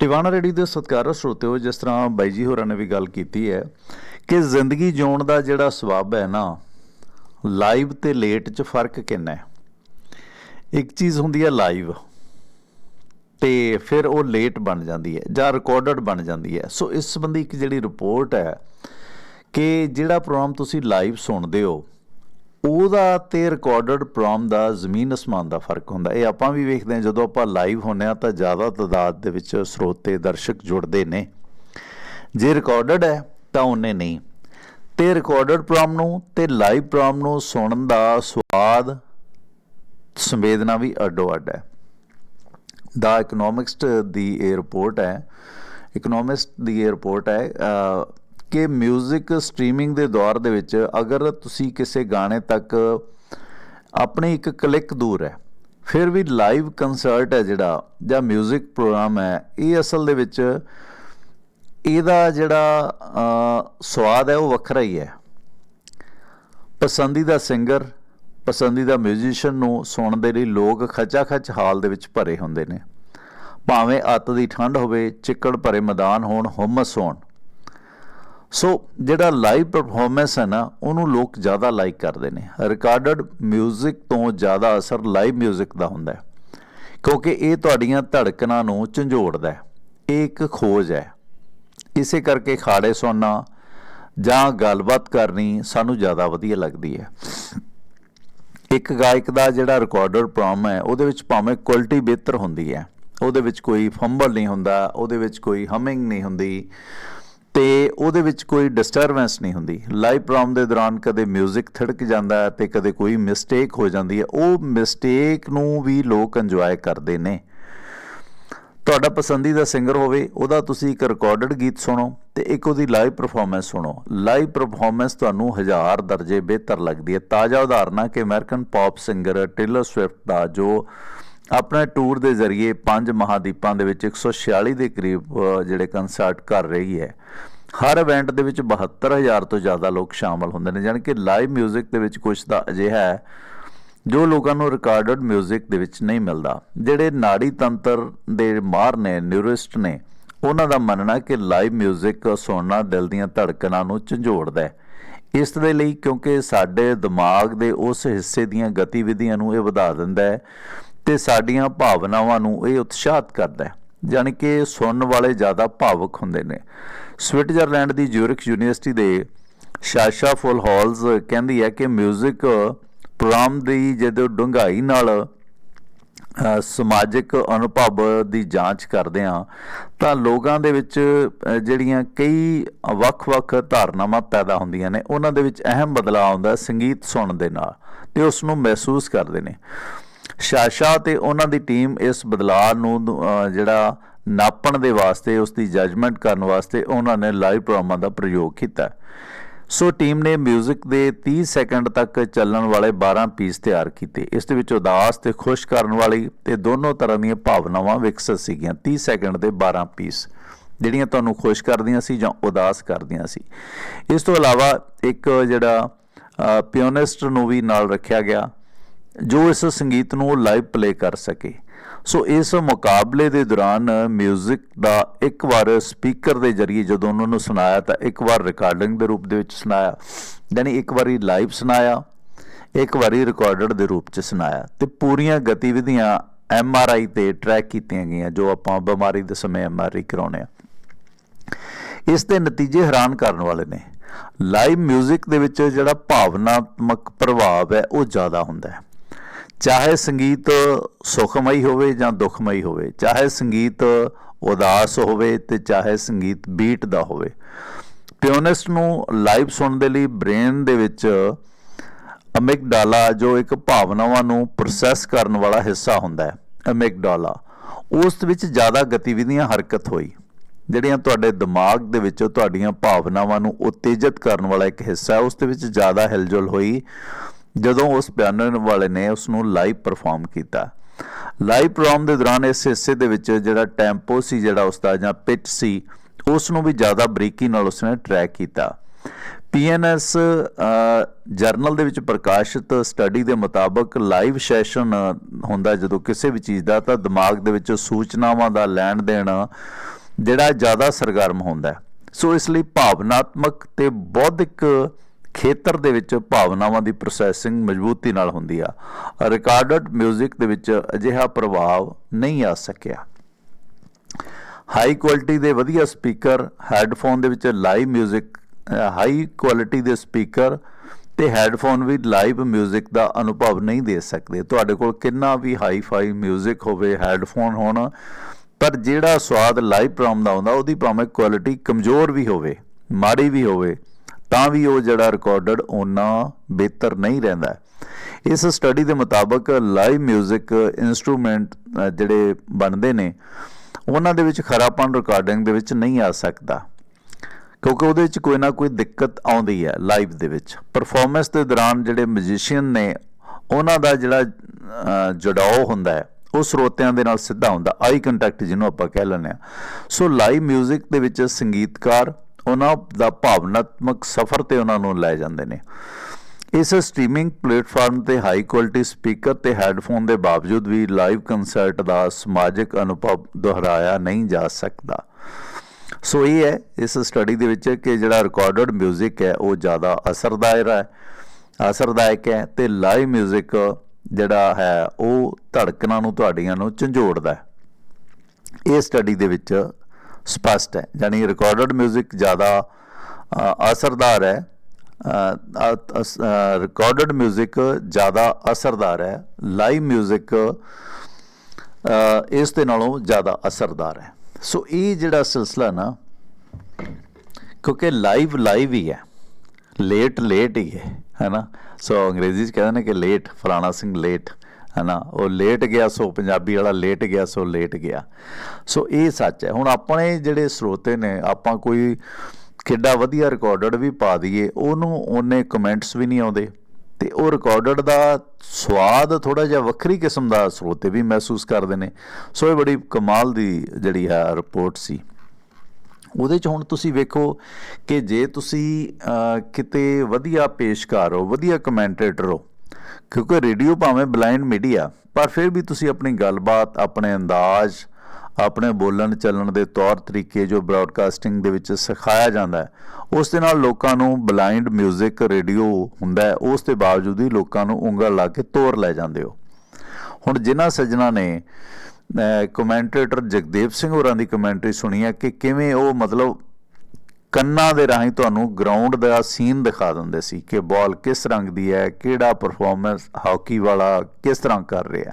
Tiwana ready ਦੇ ਸਤਿਕਾਰਯੋਗ ਸਰੋਤਿਓ ਜਿਸ ਤਰ੍ਹਾਂ ਬਾਈ ਜੀ ਹੋਰਾਂ ਨੇ ਵੀ ਗੱਲ ਕੀਤੀ ਹੈ ਕਿ ਜ਼ਿੰਦਗੀ ਜਿਉਣ ਦਾ ਜਿਹੜਾ ਸਵਾਬ ਹੈ ਨਾ, ਲਾਈਵ ਤੇ ਲੇਟ 'ਚ ਫ਼ਰਕ ਕਿੰਨਾ ਹੈ? ਇੱਕ ਚੀਜ਼ ਹੁੰਦੀ ਹੈ ਲਾਈਵ ਤੇ ਫਿਰ ਉਹ ਲੇਟ ਬਣ ਜਾਂਦੀ ਹੈ ਜਾਂ ਰਿਕਾਰਡਡ ਬਣ ਜਾਂਦੀ ਹੈ। ਸੋ ਇਸ ਸੰਬੰਧੀ ਇੱਕ ਜਿਹੜੀ ਰਿਪੋਰਟ ਹੈ ਕਿ ਜਿਹੜਾ ਪ੍ਰੋਗਰਾਮ ਤੁਸੀਂ ਲਾਈਵ ਸੁਣਦੇ ਹੋ ਉਹਦਾ ਤੇ ਰਿਕਾਰਡਡ ਪ੍ਰੋਮ ਦਾ ਜ਼ਮੀਨ ਅਸਮਾਨ ਦਾ ਫ਼ਰਕ ਹੁੰਦਾ। ਇਹ ਆਪਾਂ ਵੀ ਵੇਖਦੇ ਹਾਂ, ਜਦੋਂ ਆਪਾਂ ਲਾਈਵ ਹੁੰਨੇ ਆ ਤਾਂ ਜ਼ਿਆਦਾ ਤਾਦਾਦ ਦੇ ਵਿੱਚ ਸਰੋਤੇ ਦਰਸ਼ਕ ਜੁੜਦੇ ਨੇ। ਜੇ ਰਿਕਾਰਡਡ ਹੈ ਤਾਂ ਉਹਨੇ ਨਹੀਂ। ਤੇ ਰਿਕਾਰਡਡ ਪ੍ਰੋਮ ਨੂੰ ਤੇ ਲਾਈਵ ਪ੍ਰੋਮ ਨੂੰ ਸੁਣਨ ਦਾ ਸਵਾਦ ਸੰਵੇਦਨਾ ਵੀ ਅੱਡੋ ਅੱਡ ਹੈ। ਦਾ ਇਕਨੋਮਿਕਸਟ ਦੀ ਇਹ ਰਿਪੋਰਟ ਹੈ ਇਕਨੋਮਿਸਟ ਦੀ ਇਹ ਰਿਪੋਰਟ ਹੈ ਕਿ 뮤직 ਸਟ੍ਰੀਮਿੰਗ ਦੇ ਦੌਰ ਦੇ ਵਿੱਚ ਅਗਰ ਤੁਸੀਂ ਕਿਸੇ ਗਾਣੇ ਤੱਕ ਆਪਣੇ ਇੱਕ ਕਲਿੱਕ ਦੂਰ ਹੈ ਫਿਰ ਵੀ ਲਾਈਵ ਕਨਸਰਟ ਹੈ ਜਿਹੜਾ ਜਾਂ 뮤직 ਪ੍ਰੋਗਰਾਮ ਹੈ ਇਹ ਅਸਲ ਦੇ ਵਿੱਚ ਇਹਦਾ ਜਿਹੜਾ ਅ, ਸਵਾਦ ਹੈ ਉਹ ਵੱਖਰਾ ਹੀ ਹੈ ਪਸੰਦੀਦਾ ਸਿੰਗਰ ਪਸੰਦੀਦਾ ਮਿਊਜ਼ੀਸ਼ੀਅਨ ਨੂੰ ਸੁਣਨ ਦੇ ਲਈ ਲੋਕ ਖਚਾ-ਖਚ ਹਾਲ ਦੇ ਵਿੱਚ ਭਰੇ ਹੁੰਦੇ ਨੇ ਭਾਵੇਂ ਅੱਤ ਦੀ ਠੰਡ ਹੋਵੇ ਚਿੱਕੜ ਭਰੇ ਮੈਦਾਨ ਹੋਣ ਹੁਮਸ ਹੋਣ ਸੋ ਜਿਹੜਾ ਲਾਈਵ ਪਰਫਾਰਮੈਂਸ ਹੈ ਨਾ ਉਹਨੂੰ ਲੋਕ ਜ਼ਿਆਦਾ ਲਾਈਕ ਕਰਦੇ ਨੇ ਰਿਕਾਰਡਡ 뮤직 ਤੋਂ ਜ਼ਿਆਦਾ ਅਸਰ ਲਾਈਵ 뮤직 ਦਾ ਹੁੰਦਾ ਹੈ ਕਿਉਂਕਿ ਇਹ ਤੁਹਾਡੀਆਂ ਧੜਕਣਾਂ ਨੂੰ ਝੰਜੋੜਦਾ ਹੈ ਇਹ ਇੱਕ ਖੋਜ ਹੈ ਇਸੇ ਕਰਕੇ ਖਾੜੇ ਸੁਣਨਾ ਜਾਂ ਗੱਲਬਾਤ ਕਰਨੀ ਸਾਨੂੰ ਜ਼ਿਆਦਾ ਵਧੀਆ ਲੱਗਦੀ ਹੈ ਇੱਕ ਗਾਇਕ ਦਾ ਜਿਹੜਾ ਰਿਕਾਰਡਰ ਪ੍ਰੋਗਰਾਮ ਹੈ ਉਹਦੇ ਵਿੱਚ ਭਾਵੇਂ ਕੁਆਲਿਟੀ ਬਿਹਤਰ ਹੁੰਦੀ ਹੈ ਉਹਦੇ ਵਿੱਚ ਕੋਈ ਫੰਬਲ ਨਹੀਂ ਹੁੰਦਾ ਉਹਦੇ ਵਿੱਚ ਕੋਈ ਹਮਿੰਗ ਨਹੀਂ ਹੁੰਦੀ ਤੇ ਉਹਦੇ ਵਿੱਚ ਕੋਈ ਡਿਸਟਰਬੈਂਸ ਨਹੀਂ ਹੁੰਦੀ। ਲਾਈਵ ਪ੍ਰੋਗਰਾਮ ਦੇ ਦੌਰਾਨ ਕਦੇ 뮤직 ਥੜਕ ਜਾਂਦਾ ਹੈ ਤੇ ਕਦੇ ਕੋਈ ਮਿਸਟੇਕ ਹੋ ਜਾਂਦੀ ਹੈ। ਉਹ ਮਿਸਟੇਕ ਨੂੰ ਵੀ ਲੋਕ ਇੰਜੋਏ ਕਰਦੇ ਨੇ। ਤੁਹਾਡਾ ਪਸੰਦੀਦਾ ਸਿੰਗਰ ਹੋਵੇ, ਉਹਦਾ ਤੁਸੀਂ ਇੱਕ ਰਿਕਾਰਡਡ ਗੀਤ ਸੁਣੋ ਤੇ ਇੱਕ ਉਹਦੀ ਲਾਈਵ ਪਰਫਾਰਮੈਂਸ ਸੁਣੋ। ਲਾਈਵ ਪਰਫਾਰਮੈਂਸ ਤੁਹਾਨੂੰ ਹਜ਼ਾਰ ਦਰਜੇ ਬਿਹਤਰ ਲੱਗਦੀ ਹੈ। ਤਾਜ਼ਾ ਉਦਾਹਰਨ ਹੈ ਕਿ American pop singer Taylor Swift ਦਾ ਜੋ ਆਪਣੇ ਟੂਰ ਦੇ ਜ਼ਰੀਏ ਪੰਜ ਮਹਾਦੀਪਾਂ ਦੇ ਵਿੱਚ 146 ਦੇ ਕਰੀਬ ਅ, ਜਿਹੜੇ ਕਨਸਰਟ ਕਰ ਰਹੀ ਹੈ ਹਰ ਇਵੈਂਟ ਦੇ ਵਿੱਚ 72000 ਤੋਂ ਜ਼ਿਆਦਾ ਲੋਕ ਸ਼ਾਮਲ ਹੁੰਦੇ ਨੇ ਯਾਨੀ ਕਿ ਲਾਈਵ 뮤직 ਦੇ ਵਿੱਚ ਕੁਝ ਦਾ ਅਜਿਹਾ ਹੈ ਜੋ ਲੋਕਾਂ ਨੂੰ ਰਿਕਾਰਡਡ 뮤직 ਦੇ ਵਿੱਚ ਨਹੀਂ ਮਿਲਦਾ ਜਿਹੜੇ ਨਾੜੀ ਤੰਤਰ ਦੇ ਮਾਹਰ ਨੇ ਨਿਊਰਿਸਟ ਨੇ ਉਹਨਾਂ ਦਾ ਮੰਨਣਾ ਕਿ ਲਾਈਵ 뮤직 ਸੁਣਨਾ ਦਿਲ ਦੀਆਂ ਧੜਕਣਾਂ ਨੂੰ ਝੰਜੋੜਦਾ ਹੈ ਇਸ ਦੇ ਲਈ ਕਿਉਂਕਿ ਸਾਡੇ ਦਿਮਾਗ ਦੇ ਉਸ ਹਿੱਸੇ ਦੀਆਂ ਗਤੀਵਿਧੀਆਂ ਨੂੰ ਇਹ ਵਧਾ ਦਿੰਦਾ ਹੈ ਤੇ ਸਾਡੀਆਂ ਭਾਵਨਾਵਾਂ ਨੂੰ ਇਹ ਉਤਸ਼ਾਹਿਤ ਕਰਦਾ ਹੈ ਯਾਨੀ ਕਿ ਸੁਣਨ ਵਾਲੇ ਜ਼ਿਆਦਾ ਭਾਵੁਕ ਹੁੰਦੇ ਨੇ। ਸਵਿਟਜ਼ਰਲੈਂਡ ਦੀ ਜ਼ਿਊਰਿਖ ਯੂਨੀਵਰਸਿਟੀ ਦੇ ਸ਼ਾਸ਼ਾ ਫੁੱਲ ਹਾਲਸ ਕਹਿੰਦੀ ਹੈ ਕਿ 뮤직 ਪ੍ਰੋਗਰਾਮ ਦੀ ਜਦੋਂ ਡੂੰਘਾਈ ਨਾਲ ਸਮਾਜਿਕ ਅਨੁਭਵ ਦੀ ਜਾਂਚ ਕਰਦੇ ਹਾਂ, ਤਾਂ ਲੋਕਾਂ ਦੇ ਵਿੱਚ ਜਿਹੜੀਆਂ ਕਈ ਵੱਖ-ਵੱਖ ਧਾਰਨਾਵਾਂ ਪੈਦਾ ਹੁੰਦੀਆਂ ਨੇ, ਉਹਨਾਂ ਦੇ ਵਿੱਚ ਅਹਿਮ ਬਦਲਾਅ ਆਉਂਦਾ ਸੰਗੀਤ ਸੁਣਨ ਦੇ ਨਾਲ, ਤੇ ਉਸ ਨੂੰ ਮਹਿਸੂਸ ਕਰਦੇ ਨੇ। ਸ਼ਾਸ਼ਾ ਤੇ ਉਹਨਾਂ ਦੀ ਟੀਮ ਇਸ ਬਦਲਾਅ ਨੂੰ ਜਿਹੜਾ ਨਾਪਣ ਦੇ ਵਾਸਤੇ, ਉਸ ਦੀ ਜੱਜਮੈਂਟ ਕਰਨ ਵਾਸਤੇ ਉਹਨਾਂ ਨੇ ਲਾਈਵ ਪ੍ਰੋਗਰਾਮਾਂ ਦਾ ਪ੍ਰਯੋਗ ਕੀਤਾ। ਸੋ ਟੀਮ ਨੇ 뮤직 ਦੇ 30 ਸੈਕਿੰਡ ਤੱਕ ਚੱਲਣ ਵਾਲੇ 12 ਪੀਸ ਤਿਆਰ ਕੀਤੇ। ਇਸ ਦੇ ਵਿੱਚ ਉਦਾਸ ਤੇ ਖੁਸ਼ ਕਰਨ ਵਾਲੀ ਤੇ ਦੋਨੋਂ ਤਰ੍ਹਾਂ ਦੀਆਂ ਭਾਵਨਾਵਾਂ ਵਿਕਸਤ ਸੀਗੀਆਂ। 30 ਸੈਕਿੰਡ ਦੇ 12 ਪੀਸ ਜਿਹੜੀਆਂ ਤੁਹਾਨੂੰ ਖੁਸ਼ ਕਰਦੀਆਂ ਸੀ ਜਾਂ ਉਦਾਸ ਕਰਦੀਆਂ ਸੀ। ਇਸ ਤੋਂ ਇਲਾਵਾ ਇੱਕ ਜਿਹੜਾ ਪਿਓਨਿਸਟ ਨੂੰ ਵੀ ਨਾਲ ਰੱਖਿਆ ਗਿਆ। ਜੋ ਇਸ ਸੰਗੀਤ ਨੂੰ ਲਾਈਵ ਪਲੇ ਕਰ ਸਕੇ ਸੋ ਇਸ ਮੁਕਾਬਲੇ ਦੇ ਦੌਰਾਨ 뮤직 ਦਾ ਇੱਕ ਵਾਰ ਸਪੀਕਰ ਦੇ ਜ਼ਰੀਏ ਜਦੋਂ ਉਹਨਾਂ ਨੂੰ ਸੁਣਾਇਆ ਤਾਂ ਇੱਕ ਵਾਰ ਰਿਕਾਰਡਿੰਗ ਦੇ ਰੂਪ ਦੇ ਵਿੱਚ ਸੁਣਾਇਆ ਯਾਨੀ ਇੱਕ ਵਾਰੀ ਲਾਈਵ ਸੁਣਾਇਆ ਇੱਕ ਵਾਰੀ ਰਿਕਾਰਡਡ ਦੇ ਰੂਪ 'ਚ ਸੁਣਾਇਆ ਤੇ ਪੂਰੀਆਂ ਗਤੀਵਿਧੀਆਂ ਐਮ ਆਰ ਆਈ ਤੇ ਟਰੈਕ ਕੀਤੀਆਂ ਗਈਆਂ ਜੋ ਆਪਾਂ ਬਿਮਾਰੀ ਦੇ ਸਮੇਂ ਐਮ ਆਰ ਆਈ ਕਰਾਉਣੇ ਆ ਇਸ ਦੇ ਨਤੀਜੇ ਹੈਰਾਨ ਕਰਨ ਵਾਲੇ ਨੇ ਲਾਈਵ 뮤직 ਦੇ ਵਿੱਚ ਜਿਹੜਾ ਭਾਵਨਾਤਮਕ ਪ੍ਰਭਾਵ ਹੈ ਉਹ ਜ਼ਿਆਦਾ ਹੁੰਦਾ ਹੈ ਚਾਹੇ ਸੰਗੀਤ ਸੁਖਮਈ ਹੋਵੇ ਜਾਂ ਦੁਖਮਈ ਹੋਵੇ, ਚਾਹੇ ਸੰਗੀਤ ਉਦਾਸ ਹੋਵੇ ਤੇ ਚਾਹੇ ਸੰਗੀਤ ਬੀਟ ਦਾ ਹੋਵੇ। ਪਿਓਨਿਸਟ ਨੂੰ ਲਾਈਵ ਸੁਣਨ ਦੇ ਲਈ ਬ੍ਰੇਨ ਦੇ ਵਿੱਚ ਅਮਿਗਡਾਲਾ ਜੋ ਇੱਕ ਭਾਵਨਾਵਾਂ ਨੂੰ ਪ੍ਰੋਸੈਸ ਕਰਨ ਵਾਲਾ ਹਿੱਸਾ ਹੁੰਦਾ ਹੈ ਅਮਿਗਡਾਲਾ ਉਸ ਵਿੱਚ ਜ਼ਿਆਦਾ ਗਤੀਵਿਧੀਆਂ ਹਰਕਤ ਹੋਈ, ਜਿਹੜੀਆਂ ਤੁਹਾਡੇ ਦਿਮਾਗ ਦੇ ਵਿੱਚ ਤੁਹਾਡੀਆਂ ਭਾਵਨਾਵਾਂ ਨੂੰ ਉਤੇਜਿਤ ਕਰਨ ਵਾਲਾ ਇੱਕ ਹਿੱਸਾ ਹੈ। ਉਸ ਦੇ ਵਿੱਚ ਜ਼ਿਆਦਾ ਹਿਲਜੁਲ ਹੋਈ ਜਦੋਂ ਉਸ ਪਿਆਨੋ ਵਾਲੇ ਨੇ ਉਸ ਨੂੰ ਲਾਈਵ ਪਰਫਾਰਮ ਕੀਤਾ। ਲਾਈਵ ਪ੍ਰੋਗਰਾਮ ਦੇ ਦੌਰਾਨ ਇਸ ਹਿੱਸੇ ਦੇ ਵਿੱਚ ਜਿਹੜਾ ਟੈਂਪੋ ਸੀ, ਜਿਹੜਾ ਉਸ ਦਾ ਜਾਂ ਪਿਚ ਸੀ ਉਸ ਨੂੰ ਵੀ ਜ਼ਿਆਦਾ ਬਰੀਕੀ ਨਾਲ ਉਸਨੇ ਟਰੈਕ ਕੀਤਾ। ਪੀਐਨਐਸ ਜਰਨਲ ਦੇ ਵਿੱਚ ਪ੍ਰਕਾਸ਼ਿਤ ਸਟੱਡੀ ਦੇ ਮੁਤਾਬਕ ਲਾਈਵ ਸੈਸ਼ਨ ਹੁੰਦਾ ਜਦੋਂ ਕਿਸੇ ਵੀ ਚੀਜ਼ ਦਾ, ਤਾਂ ਦਿਮਾਗ ਦੇ ਵਿੱਚ ਸੂਚਨਾਵਾਂ ਦਾ ਲੈਣ ਦੇਣ ਜਿਹੜਾ ਜ਼ਿਆਦਾ ਸਰਗਰਮ ਹੁੰਦਾ। ਸੋ ਇਸ ਲਈ ਭਾਵਨਾਤਮਕ ਤੇ ਬੌਧਿਕ ਖੇਤਰ ਦੇ ਵਿੱਚ ਭਾਵਨਾਵਾਂ ਦੀ ਪ੍ਰੋਸੈਸਿੰਗ ਮਜ਼ਬੂਤੀ ਨਾਲ ਹੁੰਦੀ ਆ ਰਿਕਾਰਡਡ 뮤직 ਦੇ ਵਿੱਚ ਅਜਿਹਾ ਪ੍ਰਭਾਵ ਨਹੀਂ ਆ ਸਕਿਆ ਹਾਈ ਕੁਆਲਿਟੀ ਦੇ ਵਧੀਆ ਸਪੀਕਰ ਹੈੱਡਫੋਨ ਦੇ ਵਿੱਚ ਲਾਈਵ 뮤직 ਹਾਈ ਕੁਆਲਿਟੀ ਦੇ ਸਪੀਕਰ ਤੇ ਹੈੱਡਫੋਨ ਵੀ ਲਾਈਵ 뮤직 ਦਾ ਅਨੁਭਵ ਨਹੀਂ ਦੇ ਸਕਦੇ ਤੁਹਾਡੇ ਕੋਲ ਕਿੰਨਾ ਵੀ ਹਾਈ-ਫਾਈ 뮤직 ਹੋਵੇ ਹੈੱਡਫੋਨ ਹੋਣ ਪਰ ਜਿਹੜਾ ਸਵਾਦ ਲਾਈਵ ਪ੍ਰੋਗਰਾਮ ਦਾ ਆਉਂਦਾ ਉਹਦੀ ਭਾਵੇਂ ਕੁਆਲਿਟੀ ਕਮਜ਼ੋਰ ਵੀ ਹੋਵੇ ਮਾੜੀ ਵੀ ਹੋਵੇ ਤਾਂ ਵੀ ਉਹ ਜਿਹੜਾ ਰਿਕਾਰਡਡ ਉਹਨਾਂ ਬਿਹਤਰ ਨਹੀਂ ਰਹਿੰਦਾ ਇਸ ਸਟੱਡੀ ਦੇ ਮੁਤਾਬਕ ਲਾਈਵ 뮤직 ਇਨਸਟਰੂਮੈਂਟ ਜਿਹੜੇ ਬਣਦੇ ਨੇ ਉਹਨਾਂ ਦੇ ਵਿੱਚ ਖਰਾਪਨ ਰਿਕਾਰਡਿੰਗ ਦੇ ਵਿੱਚ ਨਹੀਂ ਆ ਸਕਦਾ ਕਿਉਂਕਿ ਉਹਦੇ ਵਿੱਚ ਕੋਈ ਨਾ ਕੋਈ ਦਿੱਕਤ ਆਉਂਦੀ ਹੈ ਲਾਈਵ ਦੇ ਵਿੱਚ ਪਰਫਾਰਮੈਂਸ ਦੇ ਦੌਰਾਨ ਜਿਹੜੇ ਮਿਊਜ਼ੀਸ਼ੀਅਨ ਨੇ ਉਹਨਾਂ ਦਾ ਜਿਹੜਾ ਅਹ, ਜੁੜਾਓ ਹੁੰਦਾ ਹੈ ਉਹ ਸਰੋਤਿਆਂ ਦੇ ਨਾਲ ਸਿੱਧਾ ਹੁੰਦਾ ਆਈ ਕੰਟੈਕਟ ਜਿਹਨੂੰ ਆਪਾਂ ਕਹਿ ਲੈਂਦੇ ਆ ਸੋ ਲਾਈਵ 뮤직 ਦੇ ਵਿੱਚ ਸੰਗੀਤਕਾਰ ਉਹਨਾਂ ਦਾ ਭਾਵਨਾਤਮਕ ਸਫ਼ਰ ਤੇ ਉਹਨਾਂ ਨੂੰ ਲੈ ਜਾਂਦੇ ਨੇ ਇਸ ਸਟ੍ਰੀਮਿੰਗ ਪਲੇਟਫਾਰਮ ਤੇ ਹਾਈ ਕੁਆਲਿਟੀ ਸਪੀਕਰ ਤੇ ਹੈੱਡਫੋਨ ਦੇ ਬਾਵਜੂਦ ਵੀ ਲਾਈਵ ਕੰਸਰਟ ਦਾ ਸਮਾਜਿਕ ਅਨੁਭਵ ਦੁਹਰਾਇਆ ਨਹੀਂ ਜਾ ਸਕਦਾ ਸੋ ਇਹ ਹੈ ਇਸ ਸਟੱਡੀ ਦੇ ਵਿੱਚ ਕਿ ਜਿਹੜਾ ਰਿਕਾਰਡਡ 뮤직 ਹੈ ਉਹ ਜ਼ਿਆਦਾ ਅਸਰਦਾਇਕ ਹੈ ਅਸਰਦਾਇਕ ਹੈ ਤੇ ਲਾਈਵ 뮤직 ਜਿਹੜਾ ਹੈ ਉਹ ਧੜਕਣਾਂ ਨੂੰ ਤੁਹਾਡੀਆਂ ਨੂੰ ਝੰਜੋੜਦਾ ਹੈ ਇਹ ਸਟੱਡੀ ਦੇ ਵਿੱਚ ਸਪਸ਼ਟ ਹੈ ਯਾਨੀ ਰਿਕਾਰਡਡ 뮤직 ਜ਼ਿਆਦਾ ਅ, ਅਸਰਦਾਰ ਹੈ ਰਿਕਾਰਡਡ 뮤직 ਜ਼ਿਆਦਾ ਅਸਰਦਾਰ ਹੈ ਲਾਈਵ 뮤직 ਅ, ਇਸ ਦੇ ਨਾਲੋਂ ਜ਼ਿਆਦਾ ਅਸਰਦਾਰ ਹੈ ਸੋ ਇਹ ਜਿਹੜਾ ਸਿਲਸਿਲਾ ਨਾ ਕਿਉਂਕਿ ਲਾਈਵ ਲਾਈਵ ਹੀ ਹੈ ਲੇਟ ਲੇਟ ਹੀ ਹੈ ਹੈਨਾ ਸੋ ਅੰਗਰੇਜ਼ੀ ਚ ਕਹਿੰਦੇ ਨੇ ਕਿ ਲੇਟ ਫਲਾਣਾ ਸਿੰਘ ਲੇਟ ਹੈਨਾ, ਉਹ ਲੇਟ ਗਿਆ ਸੋ ਪੰਜਾਬੀ ਵਾਲਾ ਲੇਟ ਗਿਆ, ਸੋ ਲੇਟ ਗਿਆ। ਸੋ ਇਹ ਸੱਚ ਹੈ। ਹੁਣ ਆਪਣੇ ਜਿਹੜੇ ਸਰੋਤੇ ਨੇ, ਆਪਾਂ ਕੋਈ ਕਿੱਡਾ ਵਧੀਆ ਰਿਕਾਰਡਡ ਵੀ ਪਾ ਦਈਏ, ਉਹਨੂੰ ਉਹਨੇ ਕਮੈਂਟਸ ਵੀ ਨਹੀਂ ਆਉਂਦੇ। ਤੇ ਉਹ ਰਿਕਾਰਡਡ ਦਾ ਸਵਾਦ ਥੋੜਾ ਜਿਹਾ ਵੱਖਰੀ ਕਿਸਮ ਦਾ ਸਰੋਤੇ ਵੀ ਮਹਿਸੂਸ ਕਰਦੇ ਨੇ। ਸੋ ਇਹ ਬੜੀ ਕਮਾਲ ਦੀ ਜਿਹੜੀ ਹੈ ਰਿਪੋਰਟ ਸੀ। ਉਹਦੇ ਚ ਹੁਣ ਤੁਸੀਂ ਵੇਖੋ ਕਿ ਜੇ ਤੁਸੀਂ ਕਿਤੇ ਵਧੀਆ ਪੇਸ਼ਕਾਰ ਹੋ, ਵਧੀਆ ਕਮੈਂਟੇਟਰ ਹੋ ਕਿਉਂਕਿ ਰੇਡੀਓ ਭਾਵੇਂ ਬਲਾਈਂਡ ਮੀਡੀਆ, ਪਰ ਫਿਰ ਵੀ ਤੁਸੀਂ ਆਪਣੀ ਗੱਲਬਾਤ, ਆਪਣੇ ਅੰਦਾਜ਼, ਆਪਣੇ ਬੋਲਣ ਚੱਲਣ ਦੇ ਤੌਰ ਤਰੀਕੇ ਜੋ ਬ੍ਰਾਡਕਾਸਟਿੰਗ ਦੇ ਵਿੱਚ ਸਿਖਾਇਆ ਜਾਂਦਾ ਹੈ, ਉਸ ਦੇ ਨਾਲ ਲੋਕਾਂ ਨੂੰ ਬਲਾਈਂਡ 뮤직 ਰੇਡੀਓ ਹੁੰਦਾ ਹੈ, ਉਸ ਦੇ ਬਾਵਜੂਦ ਹੀ ਲੋਕਾਂ ਨੂੰ ਉਂਗਲ ਲਾ ਕੇ ਤੋਰ ਲੈ ਜਾਂਦੇ ਹੋ। ਹੁਣ ਜਿਨ੍ਹਾਂ ਸੱਜਣਾ ਨੇ ਕਮੈਂਟੇਟਰ ਜਗਦੇਵ ਸਿੰਘ ਹੋਰਾਂ ਦੀ ਕਮੈਂਟਰੀ ਸੁਣੀ ਹੈ ਕਿ ਕਿਵੇਂ ਉਹ ਮਤਲਬ ਕੰਨਾਂ ਦੇ ਰਾਹੀਂ ਤੁਹਾਨੂੰ ਗਰਾਊਂਡ ਦਾ ਸੀਨ ਦਿਖਾ ਦਿੰਦੇ ਸੀ ਕਿ ਬਾਲ ਕਿਸ ਰੰਗ ਦੀ ਹੈ, ਕਿਹੜਾ ਪਰਫਾਰਮੈਂਸ ਹਾਕੀ ਵਾਲਾ ਕਿਸ ਤਰ੍ਹਾਂ ਕਰ ਰਿਹਾ।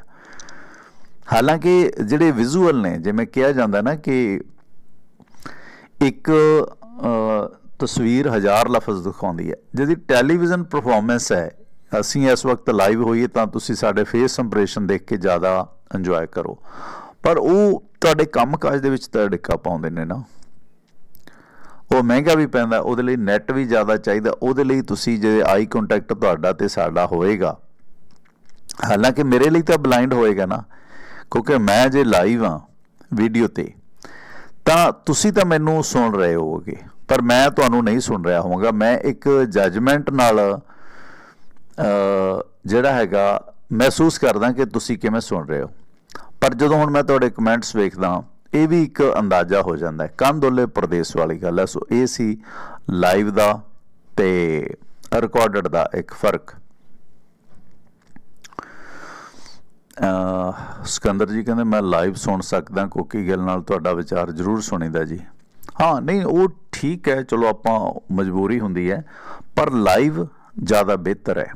ਹਾਲਾਂਕਿ ਜਿਹੜੇ ਵਿਜ਼ੂਅਲ ਨੇ, ਜਿਵੇਂ ਕਿਹਾ ਜਾਂਦਾ ਨਾ ਕਿ ਇੱਕ ਤਸਵੀਰ ਹਜ਼ਾਰ ਲਫ਼ਜ਼ ਦਿਖਾਉਂਦੀ ਹੈ। ਜਿਹਦੀ ਟੈਲੀਵਿਜ਼ਨ ਪਰਫਾਰਮੈਂਸ ਹੈ, ਅਸੀਂ ਇਸ ਵਕਤ ਲਾਈਵ ਹੋਈਏ ਤਾਂ ਤੁਸੀਂ ਸਾਡੇ ਫੇਸ ਇੰਪ੍ਰੈਸ਼ਨ ਦੇਖ ਕੇ ਜ਼ਿਆਦਾ ਇੰਜੋਏ ਕਰੋ। ਪਰ ਉਹ ਤੁਹਾਡੇ ਕੰਮਕਾਜ ਦੇ ਵਿੱਚ ਤਾਂ ਡਿੱਕਾ ਪਾਉਂਦੇ ਨੇ ਨਾ। ਉਹ ਮਹਿੰਗਾ ਵੀ ਪੈਂਦਾ, ਉਹਦੇ ਲਈ ਨੈਟ ਵੀ ਜ਼ਿਆਦਾ ਚਾਹੀਦਾ, ਉਹਦੇ ਲਈ ਤੁਸੀਂ ਜੇ ਆਈ ਕੰਟੈਕਟ ਤੁਹਾਡਾ ਤੇ ਸਾਡਾ ਹੋਏਗਾ। ਹਾਲਾਂਕਿ ਮੇਰੇ ਲਈ ਤਾਂ ਬਲਾਈਂਡ ਹੋਏਗਾ ਨਾ, ਕਿਉਂਕਿ ਮੈਂ ਜੇ ਲਾਈਵ ਆ ਵੀਡੀਓ ਤੇ, ਤਾਂ ਤੁਸੀਂ ਤਾਂ ਮੈਨੂੰ ਸੁਣ ਰਹੇ ਹੋਵੋਗੇ, ਪਰ ਮੈਂ ਤੁਹਾਨੂੰ ਨਹੀਂ ਸੁਣ ਰਿਹਾ ਹੋਵਾਂਗਾ। ਮੈਂ ਇੱਕ ਜੱਜਮੈਂਟ ਨਾਲ ਜਿਹੜਾ ਹੈਗਾ, ਮਹਿਸੂਸ ਕਰਦਾ ਕਿ ਤੁਸੀਂ ਕਿਵੇਂ ਸੁਣ ਰਹੇ ਹੋ। ਪਰ ਜਦੋਂ ਹੁਣ ਮੈਂ ਤੁਹਾਡੇ ਕਮੈਂਟਸ ਵੇਖਦਾ ਇਹ ਵੀ ਇੱਕ ਅੰਦਾਜ਼ਾ ਹੋ ਜਾਂਦਾ ਹੈ। ਕੰਦੋਲੇ ਪ੍ਰਦੇਸ਼ ਵਾਲੀ ਗੱਲ ਹੈ। ਸੋ ਇਹ ਸੀ ਲਾਈਵ ਦਾ ਤੇ ਰਿਕਾਰਡਡ ਦਾ ਇੱਕ ਫ਼ਰਕ। ਅਹ ਸਿਕੰਦਰ ਜੀ ਕਹਿੰਦੇ, ਮੈਂ ਲਾਈਵ ਸੁਣ ਸਕਦਾ, ਕੋਕੀ ਗੱਲ ਨਾਲ ਤੁਹਾਡਾ ਵਿਚਾਰ ਜ਼ਰੂਰ ਸੁਣੀਦਾ ਜੀ। ਹਾਂ, ਨਹੀਂ, ਉਹ ਠੀਕ ਹੈ। ਚਲੋ, ਆਪਾਂ ਮਜਬੂਰੀ ਹੁੰਦੀ ਹੈ, ਪਰ ਲਾਈਵ ਜ਼ਿਆਦਾ ਬਿਹਤਰ ਹੈ।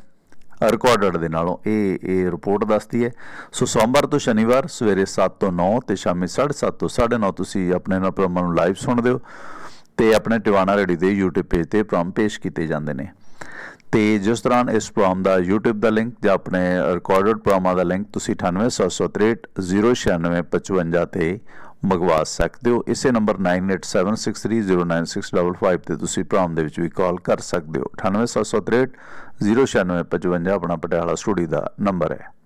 ਰਿਕਾਰਡਡ ਦੇ ਨਾਲੋਂ ਇਹ ਇਹ ਰਿਪੋਰਟ ਦੱਸਦੀ ਹੈ। ਸੋ ਸੋਮਵਾਰ ਤੋਂ ਸ਼ਨੀਵਾਰ ਸਵੇਰੇ 7 ਤੋਂ 9 ਤੇ ਸ਼ਾਮੀ 7:30 ਤੋਂ 9:30 ਤੁਸੀਂ ਆਪਣੇ ਨਾਲ ਪ੍ਰੋਗਰਾਮ ਨੂੰ ਲਾਈਵ ਸੁਣਦੇ ਹੋ ਤੇ ਆਪਣੇ ਟਿਵਾਣਾ ਰੇਡੀ ਦੇ YouTube ਪੇਜ ਤੇ ਪ੍ਰੋਗਰਾਮ ਪੇਸ਼ ਕੀਤੇ ਜਾਂਦੇ ਨੇ। ਤੇ ਜਿਸ ਦੌਰਾਨ ਇਸ ਪ੍ਰੋਗਰਾਮ ਦਾ YouTube ਦਾ ਲਿੰਕ ਜਾਂ ਆਪਣੇ ਰਿਕਾਰਡਡ ਪ੍ਰੋਗਰਾਮਾਂ ਦਾ ਲਿੰਕ ਤੁਸੀਂ 9873 ਤੇ ਮੰਗਵਾ ਸਕਦੇ ਹੋ ਇਸੇ ਨੰਬਰ 9876309655 ਤੇ ਤੁਸੀਂ ਪ੍ਰੋਗਰਾਮ ਦੇ ਵਿੱਚ ਵੀ ਕਾਲ ਕਰ ਸਕਦੇ ਹੋ 9873 ਆਪਣਾ ਪਟਿਆਲਾ ਸਟੂਡੀਓ ਦਾ ਨੰਬਰ ਹੈ